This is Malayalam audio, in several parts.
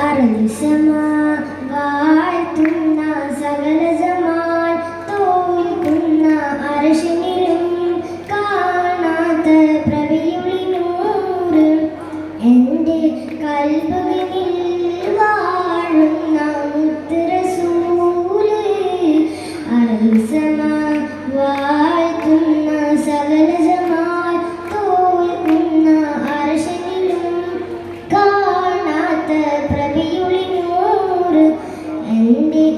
അറുസമാ വാഴ്ത്തുന്ന സകല ജമാൽ തോൽക്കുന്ന അരശനിലും കാണാത്ത പ്രവിയുളി നൂറ് എന്റെ കൽബുവിനിൽ വാഴുന്ന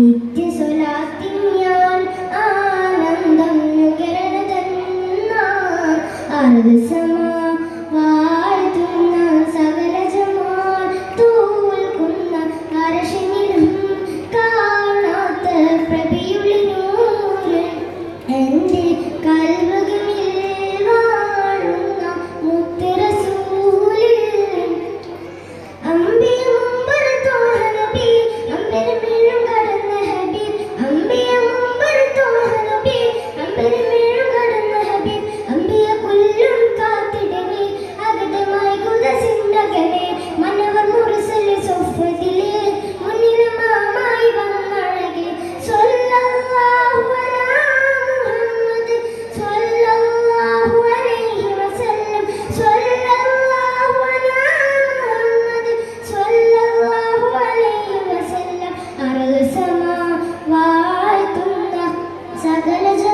നിത്യസ്വലാത്തിൽ ഞാൻ ആനന്ദം നുകരണതെന്ന